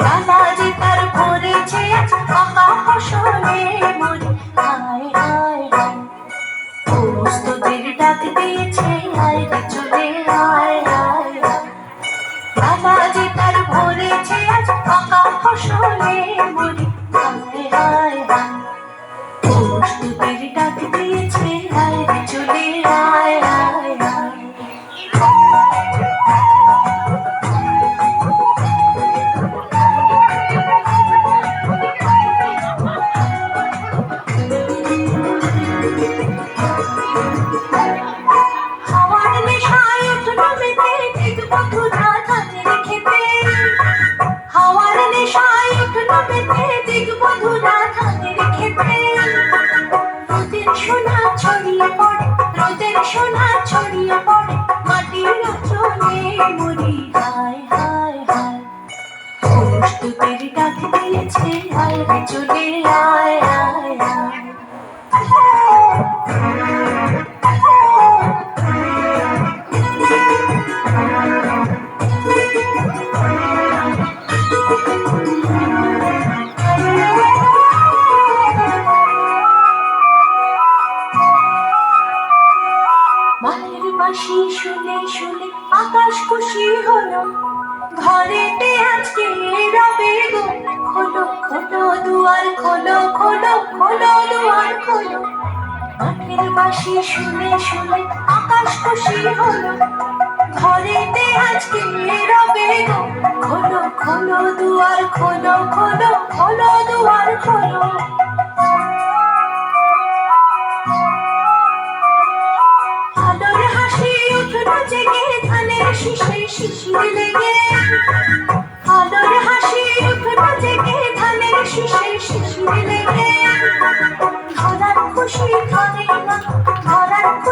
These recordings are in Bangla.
বাবাজি তার ভরেছে আজ পাকা ফসলে ডাক দিয়েছে আয় চলে আয় আয় বাবা যে তার ভরেছে আজ পাকা ফসলে মরি আয় আয় আয় ডাক দিয়েছে প্রস্তুতির ডাক দিয়েছে রে চলে আয় আয় আয় বাসি আকাশ খুশি হলো। ঘরেতে আজকে খোলো দুয়ার খোলো। মাঠের বাসি শুনে শুনে আকাশ খুশি হলো। ঘরেতে আজকে রবে গো। খোলো খোলো দুয়ার, খোলো খোলো খোলো দুয়ার, খোলো। আলোর হাসি উঠল জেগে, ধানের শিশে শিশির লেগে।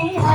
Oh.